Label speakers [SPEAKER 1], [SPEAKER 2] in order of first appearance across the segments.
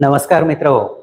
[SPEAKER 1] नमस्कार मित्र हो.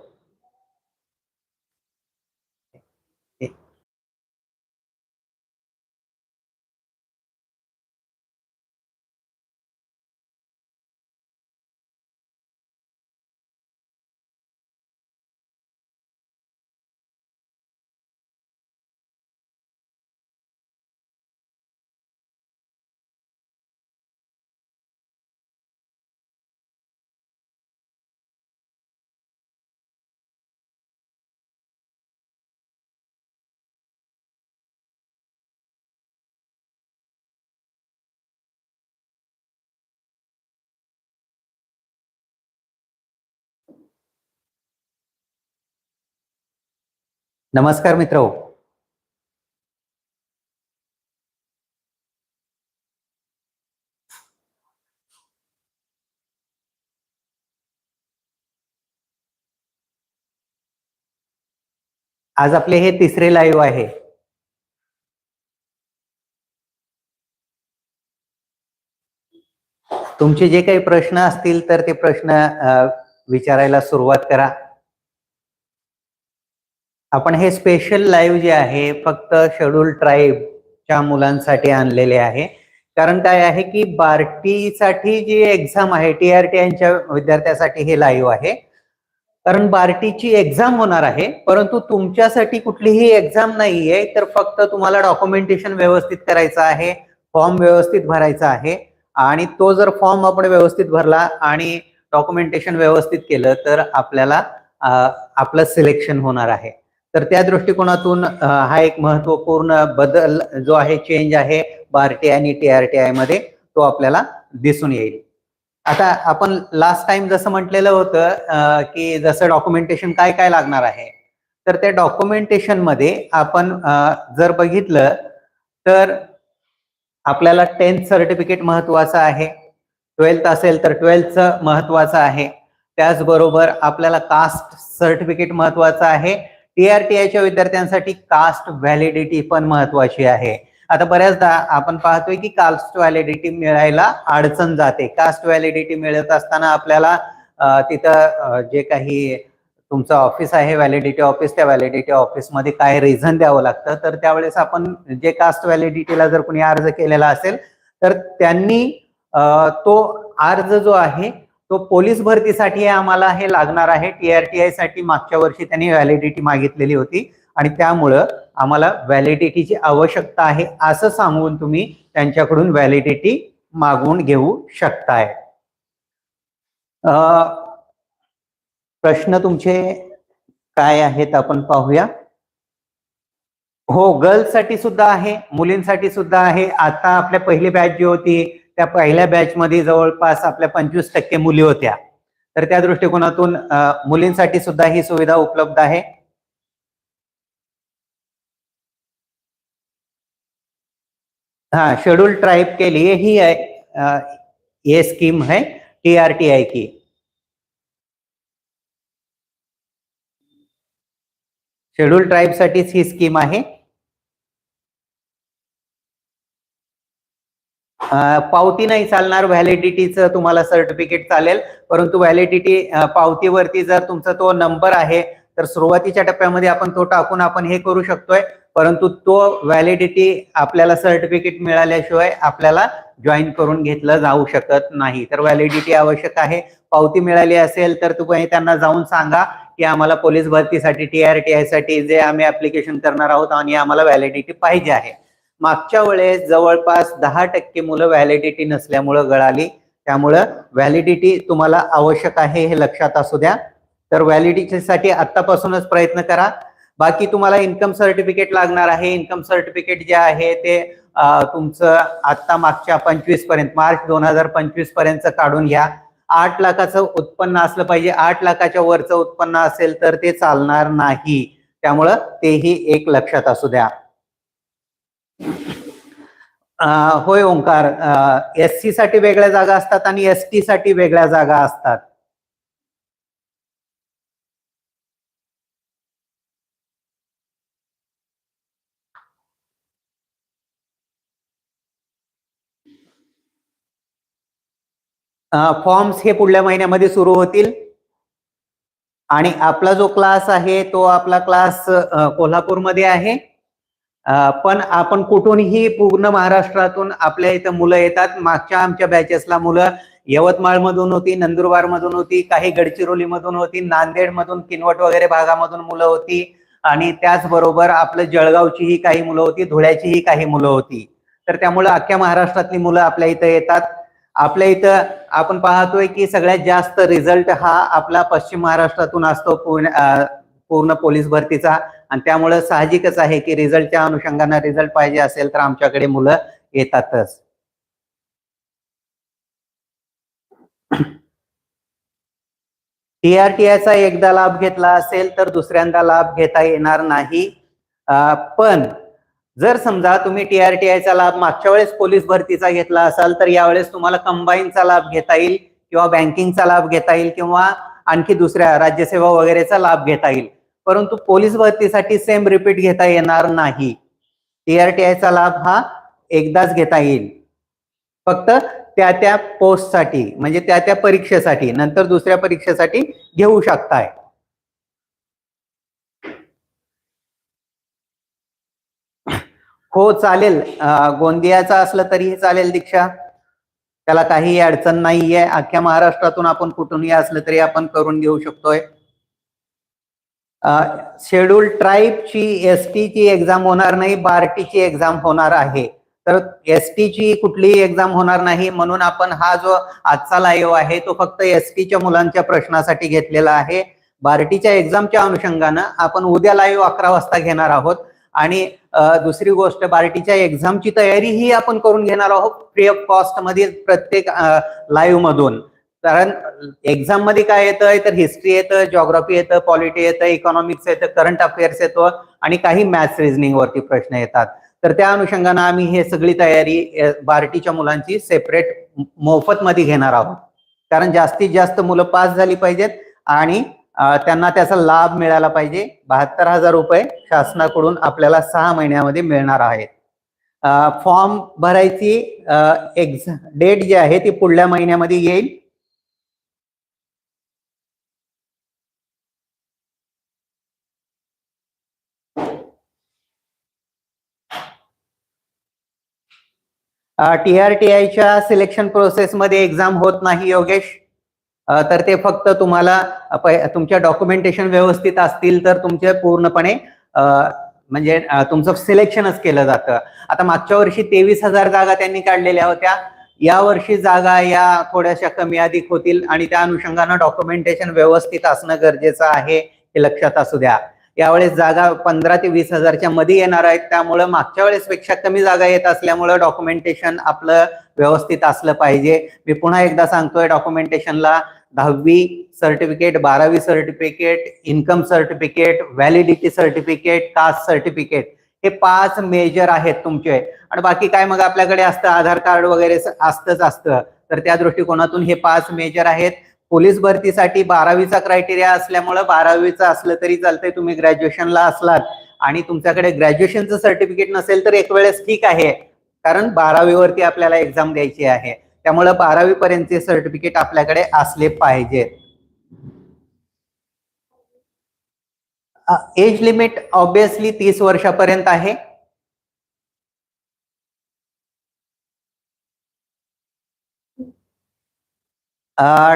[SPEAKER 1] नमस्कार मित्र. आज आपले हे तिसरे लाईव्ह आहे. तुमचे जे काही प्रश्न असतील तर ते प्रश्न विचारायला सुरुवात करा. आपण हे स्पेशल लाईव्ह जे आहे फक्त शेड्यूल ट्राईबच्या मुलांसाठी आणलेले आहे. कारण काय आहे की बार्टीसाठी जी एक्झाम आहे टी आर टी यांच्या विद्यार्थ्यासाठी हे लाईव्ह आहे. कारण बार्टीची एक्झाम होणार आहे परंतु तुमच्यासाठी कुठलीही एक्झाम नाहीये तर फक्त तुम्हाला डॉक्युमेंटेशन व्यवस्थित करायचं आहे फॉर्म व्यवस्थित भरायचा आहे. आणि तो जर फॉर्म आपण व्यवस्थित भरला आणि डॉक्युमेंटेशन व्यवस्थित केलं तर आपल्याला आपलं सिलेक्शन होणार आहे. तर त्या दृष्टिकोनातून हा एक महत्त्वपूर्ण बदल जो आहे चेंज आहे बार्टी आणि टी मध्ये तो आपल्याला दिसून येईल. आता आपण लास्ट टाइम जसं म्हटलेलं होतं की जसं डॉक्युमेंटेशन काय काय लागणार आहे तर त्या डॉक्युमेंटेशनमध्ये आपण जर बघितलं तर आपल्याला टेन्थ सर्टिफिकेट महत्वाचं आहे ट्वेल्थ असेल तर ट्वेल्थचं महत्वाचं आहे त्याचबरोबर आपल्याला कास्ट सर्टिफिकेट महत्वाचं आहे टीआरटीआयच्या विद्यार्थ्यांसाठी कास्ट व्हॅलिडिटी पण महत्वाची आहे. आता बऱ्याचदा आपण पाहतोय की कास्ट व्हॅलिडिटी मिळायला अडचण जाते. कास्ट व्हॅलिडिटी मिळत असताना आपल्याला तिथं जे काही तुमचं ऑफिस आहे व्हॅलिडिटी ऑफिस त्या व्हॅलिडिटी ऑफिसमध्ये काय रिझन द्यावं लागतं तर त्यावेळेस आपण जे कास्ट व्हॅलिडिटीला जर कुणी अर्ज केलेला असेल तर त्यांनी तो अर्ज जो आहे तो पोलीस भरतीसाठी आम्हाला हे लागणार आहे. टीआरटीआयसाठी मागच्या वर्षी त्यांनी व्हॅलिडिटी मागितलेली होती आणि त्यामुळं आम्हाला व्हॅलिडिटीची आवश्यकता आहे असं सांगून तुम्ही त्यांच्याकडून व्हॅलिडिटी मागवून घेऊ शकताय. प्रश्न तुमचे काय आहेत आपण पाहूया. हो गर्ल्ससाठी सुद्धा आहे मुलींसाठी सुद्धा आहे. आता आपल्या पहिली बॅच जी होती त्या पहिल्या बॅचमध्ये जवळपास आपल्या पंचवीस टक्के मुली होत्या. तर त्या दृष्टिकोनातून मुलींसाठी सुद्धा ही सुविधा उपलब्ध आहे. हाँ शेड्यूल ट्राइब के लिए ही है अ, ये स्कीम है टीआरटीआई की. शेड्यूल ट्राइब साठीच ही स्कीम आहे. पावती नाही चालणार व्हॅलिडिटीचं तुम्हाला सर्टिफिकेट चालेल. परंतु व्हॅलिडिटी पावतीवरती जर तुमचा तो नंबर आहे तर सुरुवातीच्या टप्प्यामध्ये आपण तो टाकून आपण हे करू शकतोय. परंतु तो व्हॅलिडिटी आपल्याला सर्टिफिकेट मिळाल्याशिवाय आपल्याला जॉईन करून घेतलं जाऊ शकत नाही. तर व्हॅलिडिटी आवश्यक आहे. पावती मिळाली असेल तर तुम्ही त्यांना जाऊन सांगा की आम्हाला पोलीस भरतीसाठी टीआरटीआयसाठी जे आम्ही ऍप्लिकेशन करणार आहोत आणि आम्हाला व्हॅलिडिटी पाहिजे आहे. मागच्या वेळेस जवळपास दहा टक्के मुलं व्हॅलिडिटी नसल्यामुळं गळाली. त्यामुळं व्हॅलिडिटी तुम्हाला आवश्यक आहे हे लक्षात असू द्या. तर व्हॅलिडिटीसाठी आत्तापासूनच प्रयत्न करा. बाकी तुम्हाला इन्कम सर्टिफिकेट लागणार आहे. इन्कम सर्टिफिकेट जे आहे ते तुमचं आता मागच्या पंचवीसपर्यंत मार्च दोन हजार पंचवीसपर्यंत काढून घ्या. आठ लाखाचं उत्पन्न असलं पाहिजे. आठ लाखाच्या वरचं उत्पन्न असेल तर ते चालणार नाही. त्यामुळं तेही एक लक्षात असू द्या. होय ओंकार. एस सी साठी वेगळ्या जागा असतात आणि एस टी साठी वेगळ्या जागा असतात. फॉर्म्स हे पुढल्या महिन्यामध्ये सुरू होतील. आणि आपला जो क्लास आहे तो आपला क्लास कोल्हापूरमध्ये आहे. पण आपण कुठूनही पूर्ण महाराष्ट्रातून आपल्या इथं मुलं येतात. मागच्या आमच्या बॅचेसला मुलं यवतमाळ मधून होती नंदुरबार मधून होती काही गडचिरोली मधून होती नांदेड मधून किनवट वगैरे भागामधून मुलं होती. आणि त्याचबरोबर आपलं जळगावचीही काही मुलं होती धुळ्याचीही काही मुलं होती. तर त्यामुळे अख्ख्या महाराष्ट्रातली मुलं आपल्या इथं येतात. आपल्या इथं आपण पाहतोय की सगळ्यात जास्त रिझल्ट हा आपला पश्चिम महाराष्ट्रातून असतो पुणे पूर्ण पोलीस भरतीचा. आणि त्यामुळे साहजिकच आहे की रिझल्टच्या अनुषंगाने रिझल्ट पाहिजे असेल तर आमच्याकडे मुलं येतातच. टीआरटीआयचा एकदा लाभ घेतला असेल तर दुसऱ्यांदा लाभ घेता येणार नाही. पण जर समजा तुम्ही टीआरटीआयचा लाभ मागच्या वेळेस पोलीस भरतीचा घेतला असाल तर यावेळेस तुम्हाला कंबाईनचा लाभ घेता येईल किंवा बँकिंगचा लाभ घेता येईल किंवा आणखी दुसऱ्या राज्यसेवा वगैरेचा लाभ घेता येईल. परंतु पोलीस भरतीसाठी सेम रिपीट घेता येणार नाही. टीआरटीआयचा लाभ हा एकदाच घेता येईल. फक्त त्या त्या पोस्टसाठी म्हणजे त्या त्या परीक्षेसाठी नंतर दुसऱ्या परीक्षेसाठी घेऊ शकताय. हो चालेल. गोंदियाचा असलं तरीही चालेल दीक्षा. त्याला काही अडचण नाहीये. अख्ख्या महाराष्ट्रातून आपण कुठूनही असलं तरी आपण करून घेऊ शकतोय. शेड्यूल ट्राईबची एस ची एक्झाम होणार नाही बार्टीची एक्झाम होणार आहे. तर एस ची कुठलीही एक्झाम होणार नाही म्हणून आपण हा जो आजचा लाईव्ह आहे तो फक्त एस टीच्या मुलांच्या प्रश्नासाठी घेतलेला आहे. बार्टीच्या एक्झामच्या अनुषंगानं आपण उद्या लाईव्ह अकरा वाजता घेणार आहोत. आणि दुसरी गोष्ट बार्टीच्या एक्झामची तयारी ही आपण करून घेणार आहोत फ्री ऑफ कॉस्टमध्ये प्रत्येक लाईव्ह मधून. कारण एक्झाममध्ये काय येतं तर हिस्ट्री येतं जॉग्राफी येतं पॉलिटी येतं इकॉनॉमिक्स येतं करंट अफेअर्स येतो आणि काही मॅथ्स रिझनिंग वरती प्रश्न येतात. तर त्या अनुषंगानं आम्ही हे सगळी तयारी बार्टीच्या मुलांची सेपरेट मोफत मध्ये घेणार आहोत. कारण जास्तीत जास्त मुलं पास झाली पाहिजेत आणि त्यांना त्याचा लाभ मिळाला पाहिजे. बहात्तर हजार रुपये शासनाकडून आपल्याला सहा महिन्यामध्ये मिळणार आहेत. फॉर्म भरायची एक्झ डेट जी आहे ती पुढल्या महिन्यामध्ये येईल. टी आर टी आयच्या सिलेक्शन प्रोसेसमध्ये एक्झाम होत नाही योगेश. तर ते फक्त तुम्हाला तुमच्या डॉक्युमेंटेशन व्यवस्थित असतील तर तुमचे पूर्णपणे म्हणजे तुमचं सिलेक्शनच केलं जातं. आता मागच्या वर्षी तेवीस हजार जागा त्यांनी काढलेल्या होत्या. या वर्षी जागा या थोड्याशा कमी अधिक होतील आणि त्या अनुषंगानं डॉक्युमेंटेशन व्यवस्थित असणं गरजेचं आहे हे लक्षात असू द्या. यावेळेस जागा पंधरा ते वीस हजारच्या मध्ये येणार आहेत. त्यामुळं मागच्या वेळेस पेक्षा कमी जागा येत असल्यामुळं डॉक्युमेंटेशन आपलं व्यवस्थित असलं पाहिजे. मी पुन्हा एकदा सांगतोय डॉक्युमेंटेशनला दहावी सर्टिफिकेट बारावी certificate income certificate validity certificate caste certificate हे पाच मेजर आहेत तुमचे. आणि बाकी काय मग आपल्याकडे असतं? आधार कार्ड वगैरे असतंच असतं. तर त्या दृष्टिकोनातून हे पाच मेजर आहेत. पोलीस भरतीसाठी बारावीचा क्रायटेरिया असल्यामुळं बारावीचं असलं तरी चालतंय तुम्ही ग्रॅज्युएशनला असलात. आणि तुमच्याकडे ग्रॅज्युएशनचं सर्टिफिकेट नसेल तर एक वेळेस ठीक आहे. कारण बारावीवरती आपल्याला एक्झाम द्यायची आहे. त्यामुळं बारावी पर्यंतचे सर्टिफिकेट आपल्याकडे असले पाहिजेत. एज लिमिट ऑब्विसली तीस वर्षापर्यंत आहे.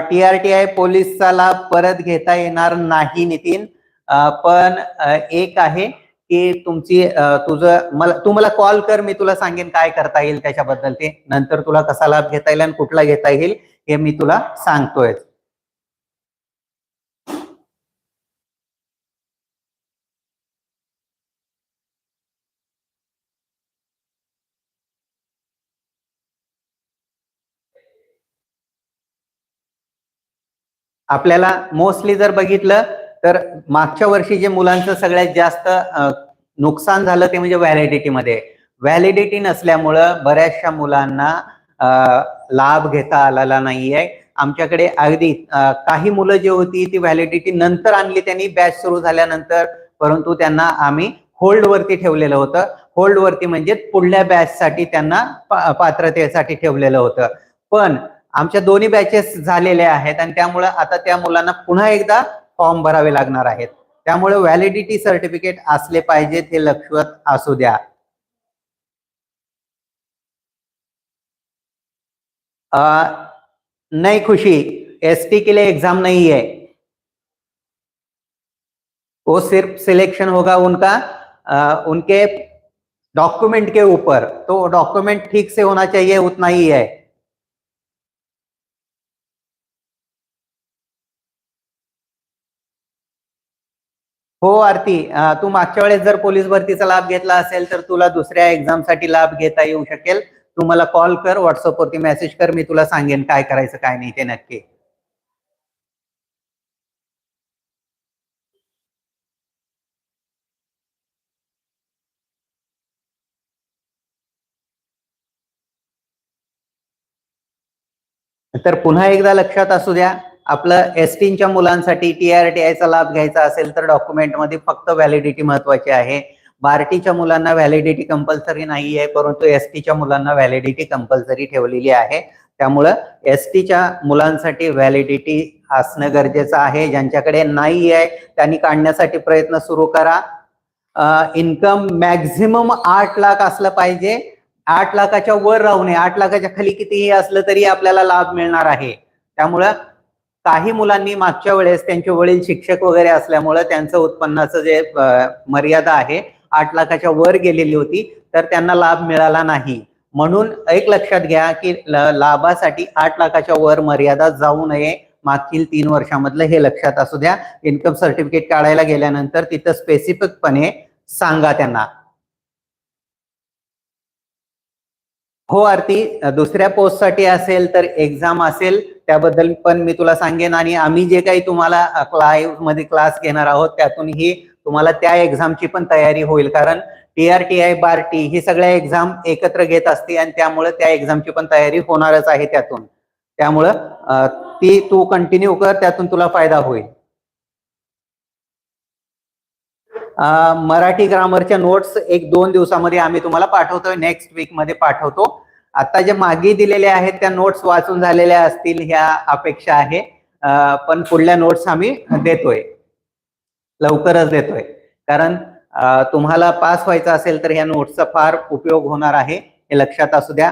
[SPEAKER 1] टी आर टी आय पोलीसचा लाभ परत घेता येणार नाही नितीन. पण एक आहे की तुमची तुझं मला तू मला कॉल कर मी तुला सांगेन काय करता येईल त्याच्याबद्दल ते. नंतर तुला कसा लाभ घेता येईल आणि कुठला घेता येईल हे मी तुला सांगतोय आपल्याला मोस्टली जर बघितलं तर मागच्या वर्षी जे मुलांचं सगळ्यात जास्त नुकसान झालं ते म्हणजे व्हॅलिडिटी मध्ये. व्हॅलिडिटी नसल्यामुळं बऱ्याचशा मुलांना लाभ घेता आलेला नाहीये. आमच्याकडे अगदी काही मुलं जी होती ती व्हॅलिडिटी नंतर आणली. त्यांनी बॅच सुरू झाल्यानंतर परंतु त्यांना आम्ही होल्ड वरती ठेवलेलं होतं. होल्ड वरती म्हणजे पुढल्या बॅच साठी त्यांना पात्रतेसाठी ठेवलेलं होतं. पण आमच्या दोन्ही बॅचेस झालेल्या आहेत आणि त्यामुळे आता त्या मुलांना पुन्हा एकदा फॉर्म भरावे लागणार आहेत. त्यामुळे व्हॅलिडिटी सर्टिफिकेट असले पाहिजेत हे लक्षात असू द्या. नाही खुशी खुशी एसटी के लिए एग्जाम नहीं है वो सिर्फ सिलेक्शन होगा उनका. आ, उनके डॉक्यूमेंट के ऊपर. तो डॉक्यूमेंट ठीक से होना चाहिए उतना ही है. हो आरती. तू मागच्या वेळेस जर पोलीस भरतीचा लाभ घेतला असेल तर तुला दुसऱ्या एक्झामसाठी लाभ घेता येऊ शकेल. तू मला कॉल कर व्हॉट्सअपवरती मेसेज कर मी तुला सांगेन काय करायचं काय नाही ते नक्की. तर पुन्हा एकदा लक्षात असू द्या आपलं एसटीच्या मुलांसाठी टी लाभ घ्यायचा असेल तर डॉक्युमेंटमध्ये फक्त व्हॅलिडिटी महत्वाची आहे. बार्टीच्या मुलांना व्हॅलिडिटी कंपल्सरी नाही आहे परंतु एसटीच्या मुलांना व्हॅलिडिटी कंपल्सरी ठेवलेली आहे. त्यामुळं एसटीच्या मुलांसाठी व्हॅलिडिटी असणं गरजेचं आहे. ज्यांच्याकडे नाही आहे त्यांनी काढण्यासाठी प्रयत्न सुरू करा. इन्कम मॅक्झिमम आठ लाख असलं पाहिजे. आठ लाखाच्या वर राहू नये. आठ लाखाच्या खाली कितीही असलं तरी आपल्याला लाभ मिळणार आहे. त्यामुळं काही मुलांनी मागच्या वेळेस त्यांचे वडील शिक्षक वगैरे असल्यामुळं त्यांचं उत्पन्नाचं जे मर्यादा आहे आठ लाखाच्या वर गेलेली होती तर त्यांना लाभ मिळाला नाही. म्हणून एक लक्षात घ्या की लाभासाठी आठ लाखाच्या वर मर्यादा जाऊ नये मागील तीन वर्षामधलं हे लक्षात असू द्या. इन्कम सर्टिफिकेट काढायला गेल्यानंतर तिथं स्पेसिफिकपणे सांगा त्यांना. हो आरती. दुसऱ्या पोस्टसाठी असेल तर एक्झाम असेल त्याबद्दल पण मी तुला सांगेन आणि आम्ही जे काही तुम्हाला लाईव्हमध्ये क्लास घेणार आहोत त्यातूनही तुम्हाला त्या एक्झामची पण तयारी होईल. कारण T R T I Barti ही सगळ्या एक्झाम एकत्र घेत असते आणि त्यामुळे त्या एक्झामची पण तयारी होणारच आहे त्यातून. त्यामुळं ती तू कंटिन्यू कर त्यातून तुला फायदा होईल. मराठी ग्रामरच्या नोट्स एक दोन दिवसामध्ये आम्ही तुम्हाला पाठवतोय. नेक्स्ट वीकमध्ये पाठवतो. आता जे मागे दिलेले आहेत त्या नोट्स वाचून झालेल्या असतील ह्या अपेक्षा आहे. पण पुढल्या नोट्स आम्ही देतोय. लवकरच देतोय. कारण तुम्हाला पास व्हायचं असेल तर ह्या नोट्सचा फार उपयोग होणार आहे. हे लक्षात असू द्या.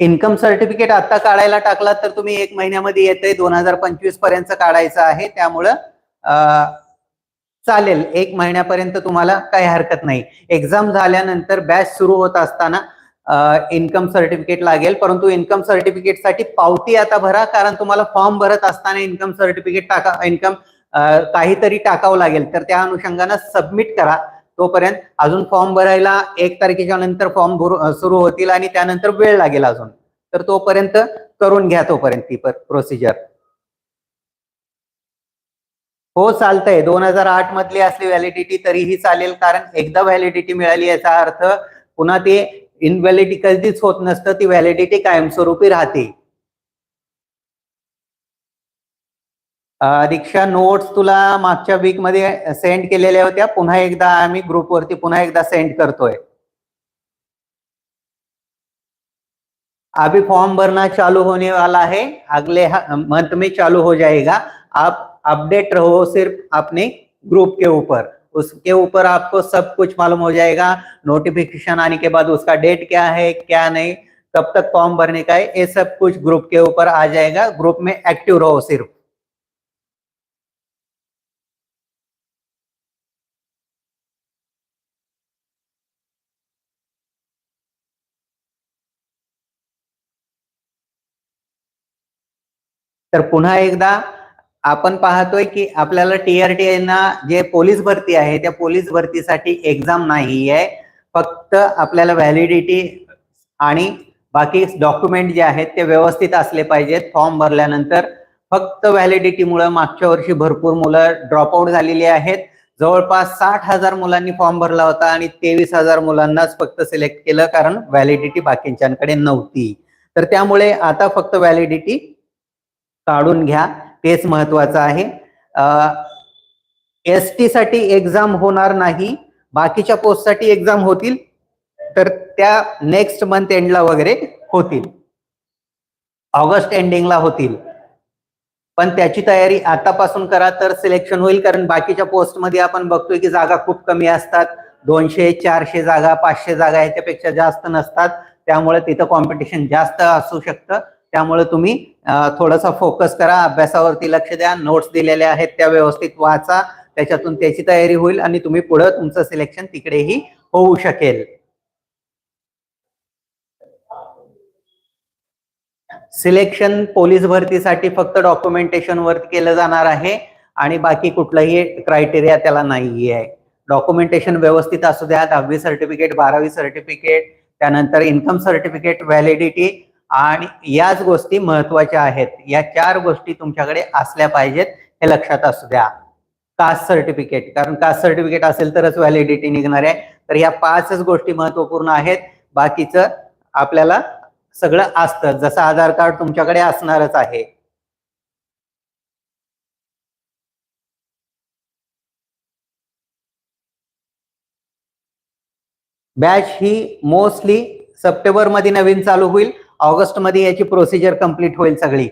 [SPEAKER 1] इन्कम सर्टिफिकेट आता काढायला टाकला तर तुम्ही एक महिन्यामध्ये येते दोन हजार पंचवीसपर्यंत काढायचं आहे. त्यामुळं चालेल. एक महिन्यापर्यंत तुम्हाला काही हरकत नाही. एक्झाम झाल्यानंतर बॅच सुरू होत असताना इन्कम सर्टिफिकेट लागेल. परंतु इन्कम सर्टिफिकेटसाठी पावती आता भरा कारण तुम्हाला फॉर्म भरत असताना इन्कम सर्टिफिकेट टाका इन्कम काहीतरी टाकावं लागेल. तर त्या अनुषंगानं सबमिट करा. तोपर्यंत अजून फॉर्म भरायला एक तारखेच्या नंतर फॉर्म सुरू होतील आणि त्यानंतर वेळ लागेल अजून. तर तोपर्यंत करून घ्या तोपर्यंत ती प्रोसिजर हो चालतंय. दोन हजार आठ मधली असली व्हॅलिडिटी तरीही चालेल कारण एकदा व्हॅलिडिटी मिळाली याचा अर्थ पुन्हा ते इनव्हॅलिडिटी कधीच होत नसतं ती व्हॅलिडिटी कायमस्वरूपी राहते. दीक्षा नोट्स तुला मागच्या वीक मध्ये सेंड केलेल्या होत्या. पुन्हा एकदा आम्ही ग्रुपवरती पुन्हा एकदा सेंड करतोय. अभी फॉर्म भरना चालू होने वाला है. अगले मंथ में चालू हो जाएगा. आप अपडेट रहो सिर्फ़ अपने ग्रुप के ऊपर. उसके ऊपर आपको सब कुछ मालूम हो जाएगा. नोटिफिकेशन आने के बाद उसका डेट क्या है, क्या नहीं, कब तक फॉर्म भरने का है, ये सब कुछ ग्रुप के ऊपर आ जाएगा. ग्रुप में एक्टिव रहो सिर्फ़. तर पुन्हा एकदा आपण पाहतोय की आपल्याला टीआरटी ना जे पोलीस भरती आहे त्या पोलीस भरतीसाठी एक्झाम नाही आहे. फक्त आपल्याला व्हॅलिडिटी आणि बाकी डॉक्युमेंट जे आहेत ते व्यवस्थित असले पाहिजेत. फॉर्म भरल्यानंतर फक्त व्हॅलिडिटीमुळे मागच्या वर्षी भरपूर मुलं ड्रॉपआउट झालेली आहेत. जवळपास साठ हजार मुलांनी फॉर्म भरला होता आणि तेवीस हजार मुलांनाच फक्त सिलेक्ट केलं कारण व्हॅलिडिटी बाकींच्याकडे नव्हती. तर त्यामुळे आता फक्त व्हॅलिडिटी काढून घ्या. तेच महत्वाचं आहे. एस टी साठी एक्झाम होणार नाही. बाकीच्या पोस्टसाठी एक्झाम होतील. तर त्या नेक्स्ट मंथ एंडला वगैरे होतील. ऑगस्ट एंडिंगला होतील. पण त्याची तयारी आतापासून करा तर सिलेक्शन होईल. कारण बाकीच्या पोस्टमध्ये आपण बघतोय की जागा खूप कमी असतात. दोनशे चारशे जागा पाचशे जागा याच्यापेक्षा जास्त नसतात. त्यामुळे तिथं कॉम्पिटिशन जास्त असू शकतं. त्यामुळे तुम्ही थोडासा फोकस करा अभ्यासावरती लक्ष द्या नोट्स दिलेल्या आहेत त्या व्यवस्थित वाचा त्याच्यातून त्याची तयारी होईल आणि तुम्ही पुढे तुमचं सिलेक्शन तिकडेही होऊ शकेल. सिलेक्शन पोलीस भरतीसाठी फक्त डॉक्युमेंटेशन वर केलं जाणार आहे आणि बाकी कुठलाही क्रायटेरिया त्याला नाही आहे डॉक्युमेंटेशन व्यवस्थित असू द्या दहावी सर्टिफिकेट बारावी सर्टिफिकेट त्यानंतर इन्कम सर्टिफिकेट व्हॅलिडिटी आणि याच गोष्टी महत्त्वाच्या आहेत. या चार गोष्टी तुमच्याकडे असल्या पाहिजेत हे लक्षात असू द्या. कास्ट सर्टिफिकेट कारण कास्ट सर्टिफिकेट असेल तरच व्हॅलिडिटी निघणार आहे. तर या पाचच गोष्टी महत्त्वपूर्ण आहेत. बाकीचं आपल्याला सगळं असतं. जसं आधार कार्ड तुमच्याकडे असणारच आहे. बॅच ही मोस्टली सप्टेंबरमध्ये नवीन चालू होईल. ऑगस्टमध्ये याची प्रोसिजर कंप्लीट होईल सगळी.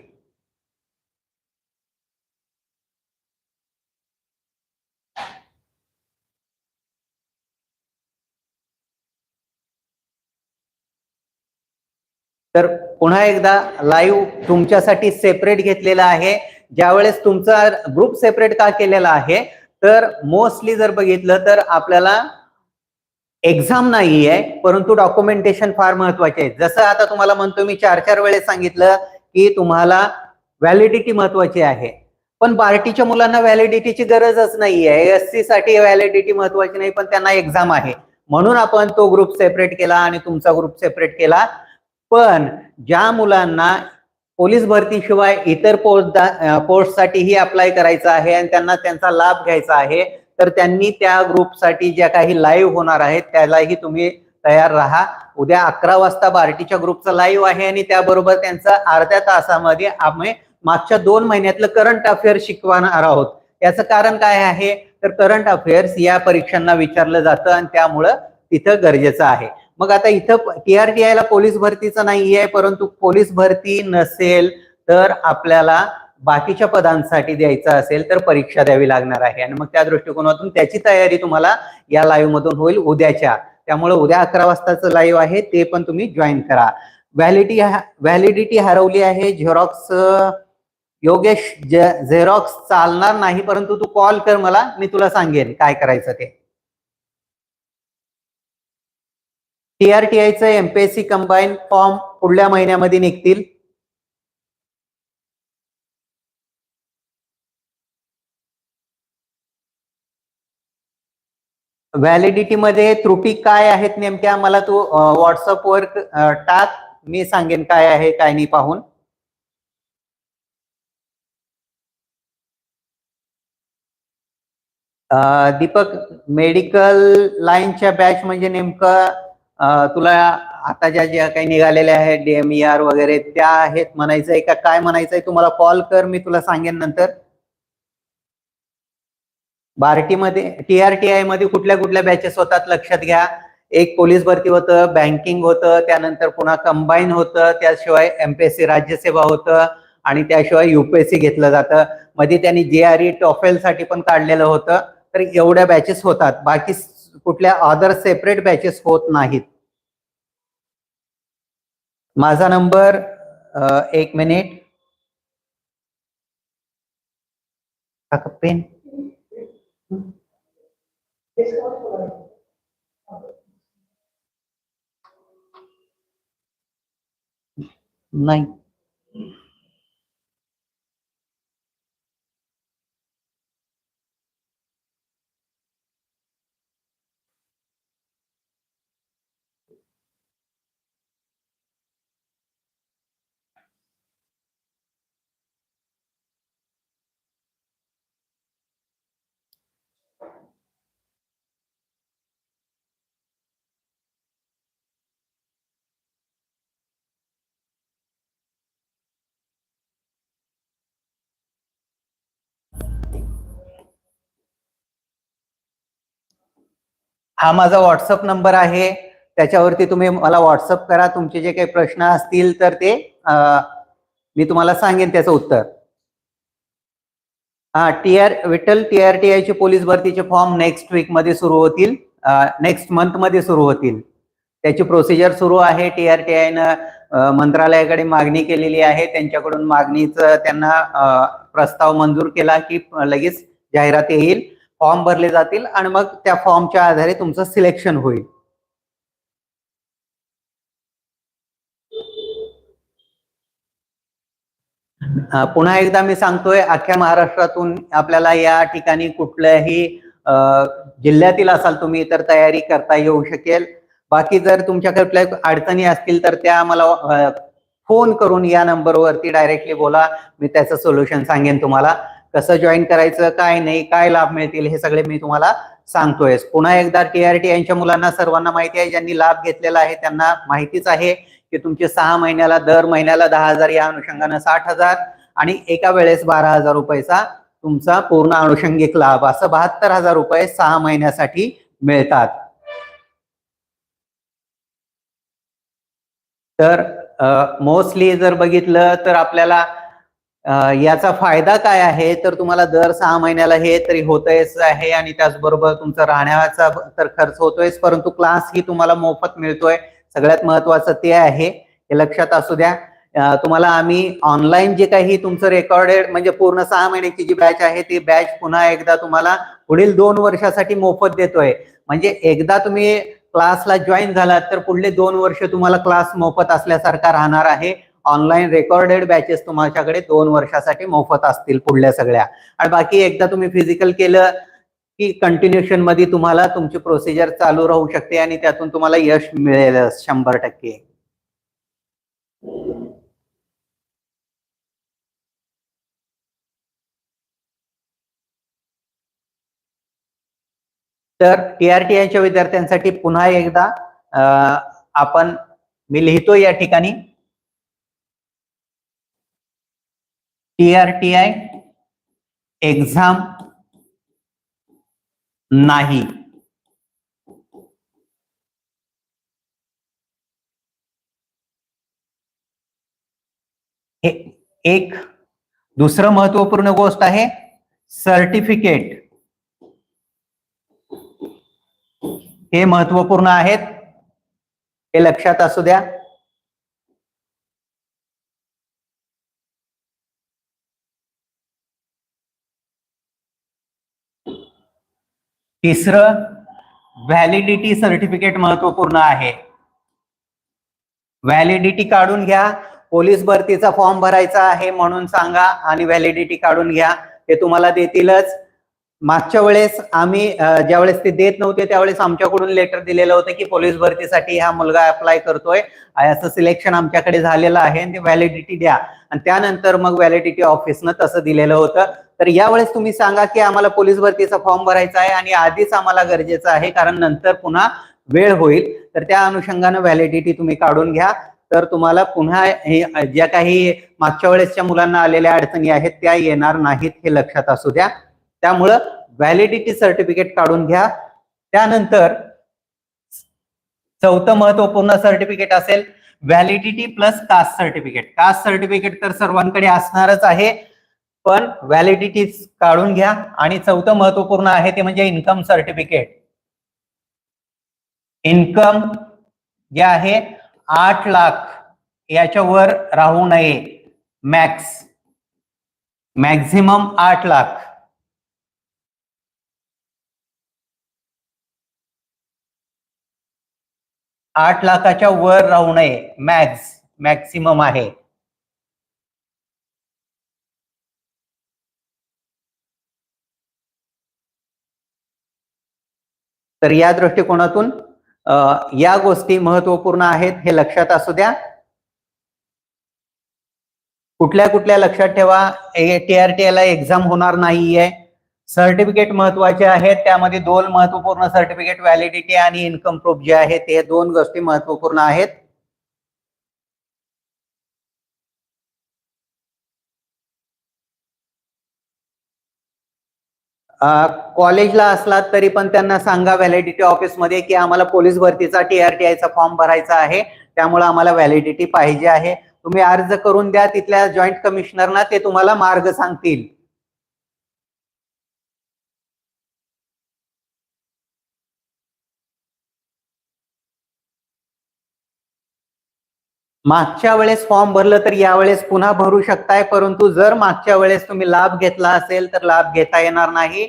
[SPEAKER 1] तर पुन्हा एकदा लाईव्ह तुमच्यासाठी सेपरेट घेतलेला आहे. ज्यावेळेस तुमचा ग्रुप सेपरेट का केलेला आहे तर मोस्टली जर बघितलं तर आपल्याला एक्झाम नाही आहे परंतु डॉक्युमेंटेशन फार महत्त्वाचे आहे. जसं आता तुम्हाला म्हणतो मी चार चार वेळेस सांगितलं की तुम्हाला व्हॅलिडिटी महत्वाची आहे. पण बार्टीच्या मुलांना व्हॅलिडिटीची गरजच नाही आहे एस सी साठी व्हॅलिडिटी महत्वाची नाही पण त्यांना एक्झाम आहे. म्हणून आपण तो ग्रुप सेपरेट केला आणि तुमचा ग्रुप सेपरेट केला. पण ज्या मुलांना पोलीस भरतीशिवाय इतर पोस्ट पोस्टसाठीही अप्लाय करायचं आहे आणि त्यांना त्यांचा लाभ घ्यायचा आहे तर त्यांनी त्या ग्रुपसाठी ज्या काही लाईव्ह होणार आहेत त्यालाही तुम्ही तयार राहा. उद्या अकरा वाजता बार्टीच्या ग्रुपचा लाईव्ह आहे आणि त्याबरोबर त्यांचा अर्ध्या तासामध्ये आम्ही मागच्या दोन महिन्यातलं करंट अफेअर शिकवणार आहोत. याचं कारण काय आहे? तर करंट अफेअर्स या परीक्षांना विचारलं जातं आणि त्यामुळं तिथं गरजेचं आहे. मग आता इथं टीआरटीआयला पोलीस भरतीचं नाही आहे परंतु पोलीस भरती नसेल तर आपल्याला बाकीच्या पदांसाठी द्यायचं असेल तर परीक्षा द्यावी लागणार आहे. आणि मग त्या दृष्टिकोनातून त्याची तयारी तुम्हाला या लाईव्ह मधून होईल उद्याच्या. त्यामुळे उद्या अकरा वाजताचं लाईव्ह आहे ते पण तुम्ही जॉईन करा. व्हॅलिडिटी व्हॅलिडिटी हरवली आहे झेरॉक्स योगेश झेरॉक्स चालणार नाही परंतु तू कॉल कर मला मी तुला सांगेन काय करायचं ते. टीआरटीआयचं एमपीएससी कंबाईन फॉर्म पुढल्या महिन्यामध्ये निघतील. व्हॅलिडिटी मध्ये त्रुटी काय आहेत नेमक्या? मला तू व्हॉट्सअपवर टाक. मी सांगेन काय आहे काय नाही पाहून. दीपक मेडिकल लाईनच्या बॅच म्हणजे नेमकं तुला आता ज्या ज्या काही निघालेल्या आहेत डीएमईआर वगैरे त्या आहेत म्हणायचंय का? काय म्हणायचंय? तुम्हाला कॉल कर मी तुला सांगेन नंतर. बार्टीमध्ये टीआरटीआयमध्ये कुठल्या कुठल्या बॅचेस होतात लक्षात घ्या. एक पोलीस भरती होतं बँकिंग होतं त्यानंतर पुन्हा कंबाईन होतं त्याशिवाय एमपीएससी राज्यसेवा होतं आणि त्याशिवाय युपीएससी घेतलं जातं. मध्ये त्यांनी जेआरई टॉफेल साठी पण काढलेलं होतं. तर एवढ्या बॅचेस होतात. बाकी कुठल्या अदर सेपरेट बॅचेस होत नाहीत. माझा नंबर एक मिनिट पेन नाही हा माझा व्हॉट्सअप नंबर आहे. त्याच्यावरती तुम्ही मला व्हॉट्सअप करा. तुमचे जे काही प्रश्न असतील तर ते मी तुम्हाला सांगेन त्याचं उत्तर. हा T R Vitthal T R T आयचे पोलीस भरतीचे फॉर्म नेक्स्ट वीकमध्ये सुरू होतील. नेक्स्ट मंथमध्ये सुरू होतील. त्याची प्रोसिजर सुरू आहे. टी आर टी आयनं मंत्रालयाकडे मागणी केलेली आहे. त्यांच्याकडून मागणीचं त्यांना प्रस्ताव मंजूर केला की लगेच जाहिरात येईल. फॉर्म भरले जातील आणि मग त्या फॉर्मच्या आधारे तुमचं सिलेक्शन होईल. पुन्हा एकदा मी सांगतोय अख्ख्या महाराष्ट्रातून आपल्याला या ठिकाणी कुठल्याही जिल्ह्यातील असाल तुम्ही तर तयारी करता येऊ शकेल. बाकी जर तुमच्याकडे कुठल्या अडचणी असतील तर त्या मला फोन करून या नंबरवरती डायरेक्टली बोला. मी त्याचं सोल्युशन सांगेन तुम्हाला. कसं जॉईन करायचं काय नाही काय लाभ मिळतील हे सगळे मी तुम्हाला सांगतोय. पुन्हा एकदा टीआरटी यांच्या मुलांना सर्वांना माहिती आहे ज्यांनी लाभ घेतलेला आहे त्यांना माहितीच आहे की तुमचे सहा महिन्याला दर महिन्याला दहा हजार या अनुषंगानं साठ हजार आणि एका वेळेस बारा हजार रुपयाचा तुमचा पूर्ण अनुषंगिक लाभ असं बहात्तर हजार रुपये सहा महिन्यासाठी मिळतात. तर मोस्टली जर बघितलं तर आपल्याला याचा फायदा काय आहे? तर तुम्हाला दर सहा महिन्याला हे तरी होतंयच आहे आणि त्याचबरोबर तुमचा राहण्याचा तर खर्च होतोयच परंतु क्लास ही तुम्हाला मोफत मिळतोय. सगळ्यात महत्वाचं ते आहे. हे लक्षात असू द्या. तुम्हाला आम्ही ऑनलाईन जे काही तुमचं रेकॉर्डेड म्हणजे पूर्ण सहा महिन्याची जी बॅच आहे ती बॅच पुन्हा एकदा तुम्हाला पुढील दोन वर्षासाठी मोफत देतोय. म्हणजे एकदा तुम्ही क्लासला जॉईन झालात तर पुढले दोन वर्ष तुम्हाला क्लास मोफत असल्यासारखा राहणार आहे. ऑनलाईन रेकॉर्डेड बॅचेस तुमच्याकडे दोन वर्षासाठी मोफत असतील पुढल्या सगळ्या. आणि बाकी एकदा तुम्ही फिजिकल केलं की कंटिन्युएशनमध्ये तुम्हाला तुमची प्रोसिजर चालू राहू शकते आणि त्यातून तुम्हाला यश मिळेल शंभर टक्के. तर टीआरटीआयच्या विद्यार्थ्यांसाठी पुन्हा एकदा आपण मी लिहितो या ठिकाणी. टीआरटीआय एक्झाम नाही. एक दुसरं महत्त्वपूर्ण गोष्ट आहे सर्टिफिकेट. हे महत्त्वपूर्ण आहेत. हे लक्षात असू द्या. तिसरं व्हॅलिडिटी सर्टिफिकेट महत्त्वपूर्ण आहे. व्हॅलिडिटी काढून घ्या पोलीस भरतीचा फॉर्म भरायचा आहे म्हणून सांगा आणि व्हॅलिडिटी काढून घ्या ते तुम्हाला देतीलच. मागच्या वेळेस आम्ही ज्या ज्यावेळेस ते देत नव्हते त्यावेळेस आमच्याकडून लेटर दिलेलं होतं की पोलीस भरतीसाठी हा मुलगा अप्लाय करतोय. असं सिलेक्शन आमच्याकडे झालेलं आहे आणि ते व्हॅलिडिटी द्या. आणि त्यानंतर मग व्हॅलिडिटी ऑफिसनं तसं दिलेलं होतं. तर यावेळेस तुम्ही सांगा की आम्हाला पोलीस भरतीचा फॉर्म भरायचा आहे आणि आधीच आम्हाला गरजेचं आहे कारण नंतर पुन्हा वेळ होईल. तर त्या अनुषंगानं व्हॅलिडिटी तुम्ही काढून घ्या. तर तुम्हाला पुन्हा हे ज्या काही मागच्या वेळेसच्या मुलांना आलेल्या अडचणी आहेत त्या येणार नाहीत हे लक्षात असू द्या. त्यामुळं व्हॅलिडिटी सर्टिफिकेट काढून घ्या. त्यानंतर चौथं महत्त्वपूर्ण सर्टिफिकेट असेल validity plus caste certificate caste certificate तर सर्वांकडे असणारच आहे पण व्हॅलिडिटी काढून घ्या. आणि चौथं महत्त्वपूर्ण आहे ते म्हणजे इन्कम सर्टिफिकेट इन्कम जे आहे आठ लाख याच्यावर राहू नये मॅक्स मॅक्झिमम आठ लाख. आठ लाखाच्या वर राहू नये. मॅक्स मॅक्सिमम आहे. तर या दृष्टिकोनातून या गोष्टी महत्त्वपूर्ण आहेत हे लक्षात असू द्या. कुठल्या कुठल्या लक्षात ठेवा. टीआरटीएला एक्झाम होणार नाहीये. सर्टिफिकेट महत्त्वाचे आहेत. त्यामध्ये दोन महत्त्वपूर्ण सर्टिफिकेट व्हॅलिडिटी आणि इन्कम प्रूफ जे आहे ते दोन गोष्टी महत्त्वपूर्ण आहेत. कॉलेजला असलात तरी पण त्यांना सांगा व्हॅलिडिटी ऑफिसमध्ये की आम्हाला पोलीस भरतीचा टीआरटीआयचा फॉर्म भरायचा आहे. त्यामुळे आम्हाला व्हॅलिडिटी पाहिजे आहे. तुम्ही अर्ज करून द्या तिथल्या जॉईंट कमिशनरना ते तुम्हाला मार्ग सांगतील. मागच्या वेळेस फॉर्म भरलं तर यावेळेस पुन्हा भरू शकताय परंतु जर मागच्या वेळेस तुम्ही लाभ घेतला असेल तर लाभ घेता येणार नाही.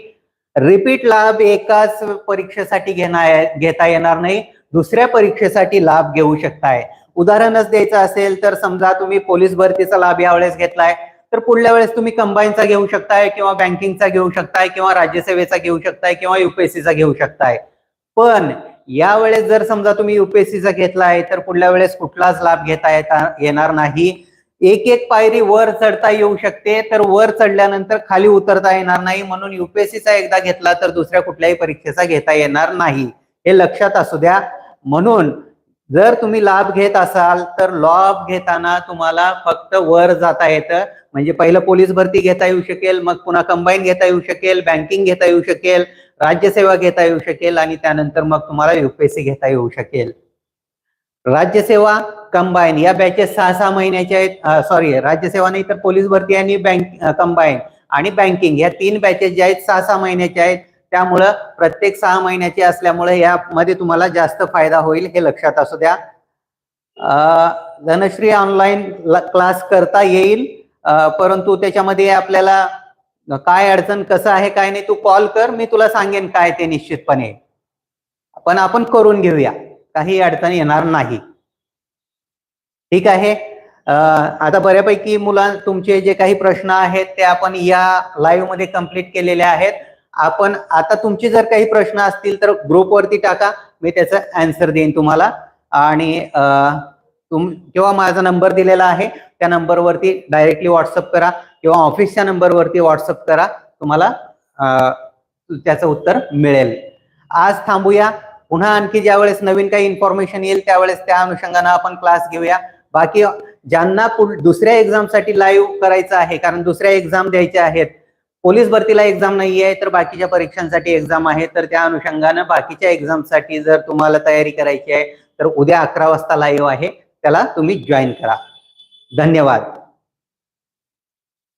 [SPEAKER 1] रिपीट लाभ एकाच परीक्षेसाठी घेणार घेता येणार नाही. दुसऱ्या परीक्षेसाठी लाभ घेऊ शकताय. उदाहरणच द्यायचं असेल तर समजा तुम्ही पोलीस भरतीचा लाभ यावेळेस घेतलाय तर पुढल्या वेळेस तुम्ही कंबाईनचा घेऊ शकताय किंवा बँकिंगचा घेऊ शकताय किंवा राज्यसेवेचा घेऊ शकताय किंवा युपीएससीचा घेऊ शकताय. पण यावेळेस जर समजा तुम्ही युपीएससीचा घेतला आहे तर पुढल्या वेळेस कुठलाच लाभ घेता येता येणार नाही. एक एक पायरी वर चढता येऊ शकते तर वर चढल्यानंतर खाली उतरता येणार नाही. म्हणून युपीएससीचा एकदा घेतला तर दुसऱ्या कुठल्याही परीक्षेचा घेता येणार नाही. हे लक्षात असू द्या. म्हणून जर तुम्ही लाभ घेत असाल तर लाभ घेताना तुम्हाला फक्त वर जाता येतं. म्हणजे पहिलं पोलीस भरती घेता येऊ शकेल मग पुन्हा कंबाईन घेता येऊ शकेल बँकिंग घेता येऊ शकेल. राज्यसेवा घेता येऊ शकेल आणि त्यानंतर मग तुम्हाला युपीएससी घेता येऊ शकेल. राज्यसेवा कंबाईन या बॅचेस सहा सहा महिन्याच्या आहेत. सॉरी राज्यसेवा नाही तर पोलीस भरती आणि बँक कंबाईन आणि बँकिंग या तीन बॅचेस ज्या आहेत सहा सहा महिन्याच्या आहेत. त्यामुळं प्रत्येक सहा महिन्याचे असल्यामुळे यामध्ये तुम्हाला जास्त फायदा होईल हे लक्षात असू द्या. धनश्री ऑनलाईन क्लास करता येईल. परंतु त्याच्यामध्ये आपल्याला काय अडचण कसं आहे काय नाही तू कॉल कर मी तुला सांगेन काय ते निश्चितपणे. पण आपण करून घेऊया काही अडचण येणार नाही. ठीक आहे? आता बऱ्यापैकी मुला तुमचे जे काही प्रश्न आहेत ते आपण या लाईव्हमध्ये कंप्लीट केलेले आहेत. आपण आता तुमचे जर काही प्रश्न असतील तर ग्रुपवरती टाका मी त्याचा अँसर देईन तुम्हाला. आणि तुम किंवा माझा नंबर दिलेला आहे त्या नंबरवरती डायरेक्टली व्हॉट्सअप करा. किंवा ऑफिसच्या नंबरवरती व्हॉट्सअप करा तुम्हाला त्याचं उत्तर मिळेल. आज थांबूया. पुन्हा आणखी ज्यावेळेस नवीन काही इन्फॉर्मेशन येईल त्यावेळेस त्या अनुषंगाने आपण क्लास घेऊया. बाकी ज्यांना दुसऱ्या एक्झामसाठी लाईव्ह करायचं आहे कारण दुसऱ्या एक्झाम द्यायच्या आहेत. पोलीस भरतीला एक्झाम नाही आहे तर बाकीच्या परीक्षांसाठी एक्झाम आहे. तर त्या अनुषंगानं बाकीच्या एक्झामसाठी जर तुम्हाला तयारी करायची आहे तर उद्या अकरा वाजता लाईव्ह आहे. त्याला तुम्ही जॉईन करा. धन्यवाद.